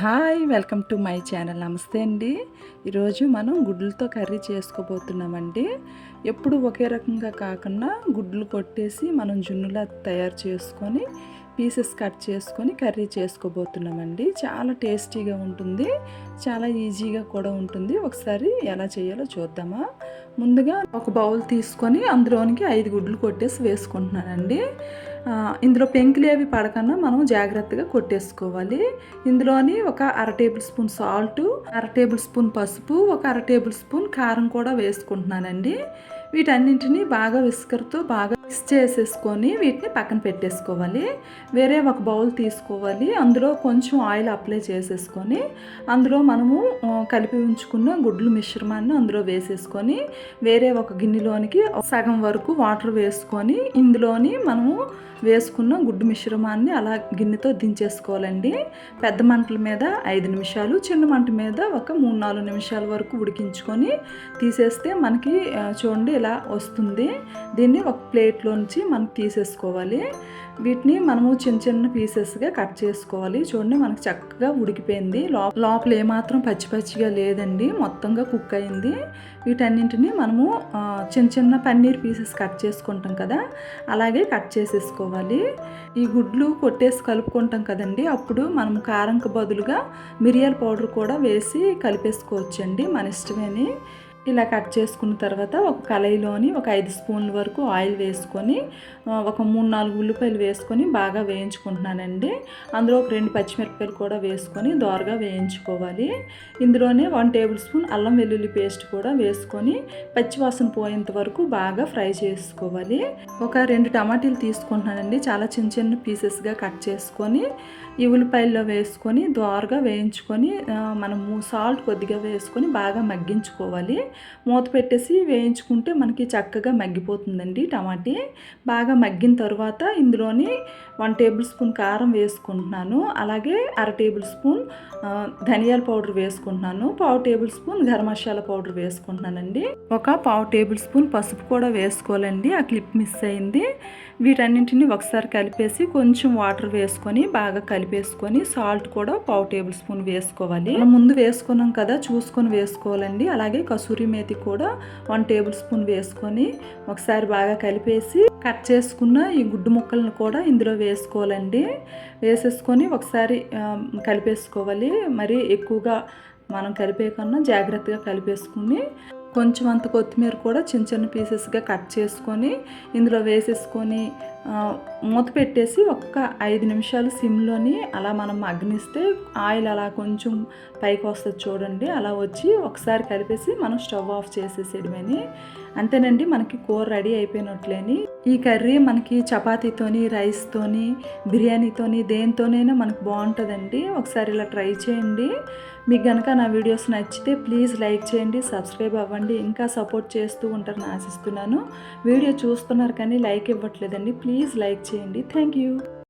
Hi welcome to my channel. నమస్తే అండి. ఈరోజు మనం గుడ్లతో కర్రీ చేసుకోబోతున్నామండి. ఎప్పుడు ఒకే రకంగా కాకుండా గుడ్లు కొట్టేసి మనం జున్నులా తయారు చేసుకొని పీసెస్ కట్ చేసుకొని కర్రీ చేసుకోబోతున్నామండి. చాలా టేస్టీగా ఉంటుంది. చాలా ఈజీగా కూడా ఉంటుంది. ఒకసారి ఎలా చేయాలో చూద్దామా? ముందుగా ఒక బౌల్ తీసుకొని అందులోనికి ఐదు గుడ్లు కొట్టేసి వేసుకుంటున్నానండి. ఇందులో పెంకులు అవి పడకుండా మనం జాగ్రత్తగా కొట్టేసుకోవాలి. ఇందులోని ఒక అర టేబుల్ స్పూన్ సాల్ట్ అర టేబుల్ స్పూన్ పసుపు ఒక అర టేబుల్ స్పూన్ కారం కూడా వేసుకుంటున్నానండి. వీటన్నింటినీ బాగా విస్కర్తో బాగా మిక్స్ చేసేసుకొని వీటిని పక్కన పెట్టేసుకోవాలి. వేరే ఒక బౌల్ తీసుకోవాలి. అందులో కొంచెం ఆయిల్ అప్లై చేసేసుకొని అందులో మనము కలిపి ఉంచుకున్న గుడ్లు మిశ్రమాన్ని అందులో వేసేసుకొని వేరే ఒక గిన్నెలోనికి సగం వరకు వాటర్ వేసుకొని ఇందులోని మనము వేసుకున్న గుడ్డు మిశ్రమాన్ని అలా గిన్నెతో దించేసుకోవాలండి. పెద్ద మంటల మీద ఐదు నిమిషాలు చిన్న మంట మీద ఒక మూడు నాలుగు నిమిషాల వరకు ఉడికించుకొని తీసేస్తే మనకి చూడండి ఇలా వస్తుంది దీన్ని ఒక ప్లేట్లోంచి మనం తీసేసుకోవాలి. వీటిని మనము చిన్న చిన్న పీసెస్గా కట్ చేసుకోవాలి. చూడండి మనకి చక్కగా ఉడికిపోయింది. లోపల ఏమాత్రం పచ్చి పచ్చిగా లేదండి. మొత్తంగా కుక్ అయింది. వీటన్నింటిని మనము చిన్న చిన్న పన్నీర్ పీసెస్ కట్ చేసుకుంటాం కదా అలాగే కట్ చేసేసుకోవాలి. ఈ గుడ్లు కొట్టేసి కలుపుకుంటాం కదండి అప్పుడు మనం కారంకు బదులుగా మిరియాల పౌడర్ కూడా వేసి కలిపేసుకోవచ్చండి మన ఇష్టమేని. ఇలా కట్ చేసుకున్న తర్వాత ఒక కళాయిలోని ఒక ఐదు స్పూన్ల వరకు ఆయిల్ వేసుకొని ఒక మూడు నాలుగు ఉల్లిపాయలు వేసుకొని బాగా వేయించుకుంటున్నానండి. అందులో ఒక రెండు పచ్చిమిరపకాయలు కూడా వేసుకొని దోరగా వేయించుకోవాలి. ఇందులోనే వన్ టేబుల్ స్పూన్ అల్లం వెల్లుల్లి పేస్ట్ కూడా వేసుకొని పచ్చివాసన పోయేంత వరకు బాగా ఫ్రై చేసుకోవాలి. ఒక రెండు టమాటీలు తీసుకుంటున్నానండి. చాలా చిన్న చిన్న పీసెస్గా కట్ చేసుకొని ఈ ఉల్లిపాయల్లో వేసుకొని దోరగా వేయించుకొని మనము సాల్ట్ కొద్దిగా వేసుకొని బాగా మగ్గించుకోవాలి. మూత పెట్టేసి వేయించుకుంటే మనకి చక్కగా మగ్గిపోతుందండి టమాటీ. బాగా మగ్గిన తర్వాత ఇందులోని వన్ టేబుల్ స్పూన్ కారం వేసుకుంటున్నాను. అలాగే అర టేబుల్ స్పూన్ ధనియాల పౌడర్ వేసుకుంటున్నాను. పావు tablespoon garam masala powder వేసుకుంటున్నానండి. ఒక పావు టేబుల్ స్పూన్ పసుపు కూడా వేసుకోవాలండి. ఆ క్లిప్ మిస్ అయింది. వీటన్నింటిని ఒకసారి కలిపేసి కొంచెం వాటర్ వేసుకొని బాగా కలిపేసుకొని సాల్ట్ కూడా పావు టేబుల్ స్పూన్ వేసుకోవాలి. ముందు వేసుకున్నాం కదా చూసుకొని వేసుకోవాలండి. అలాగే కసూరి మేతి కూడా వన్ టేబుల్ స్పూన్ వేసుకొని ఒకసారి బాగా కలిపేసి కట్ చేసుకున్న ఈ గుడ్డు ముక్కలను కూడా ఇందులో వేసుకోవాలండి. వేసేసుకొని ఒకసారి కలిపేసుకోవాలి. మరి ఎక్కువగా మనం కలిపే కన్నా జాగ్రత్తగా కలిపేసుకుని కొంచెం అంత కొత్తిమీర కూడా చిన్న చిన్న పీసెస్గా కట్ చేసుకొని ఇందులో వేసేసుకొని మూత పెట్టేసి ఒక్క ఐదు నిమిషాలు సిమ్లోని అలా మనం మగ్గనిస్తే ఆయిల్ అలా కొంచెం పైకి వస్తుంది చూడండి. అలా వచ్చి ఒకసారి కలిపేసి మనం స్టవ్ ఆఫ్ చేసేసేయడమని అంతేనండి మనకి కూర రెడీ అయిపోయినట్లేని. ఈ కర్రీ మనకి చపాతీతోని రైస్తోని బిర్యానీతోని దేనితోనైనా మనకు బాగుంటుందండి. ఒకసారి ఇలా ట్రై చేయండి. మీకు కనుక నా వీడియోస్ నచ్చితే ప్లీజ్ లైక్ చేయండి సబ్స్క్రైబ్ అవ్వండి. ఇంకా సపోర్ట్ చేస్తూ ఉంటారని ఆశిస్తున్నాను. వీడియో చూస్తున్నారు కానీ లైక్ ఇవ్వట్లేదండి. ప్లీజ్ లైక్ చేయండి. Thank you.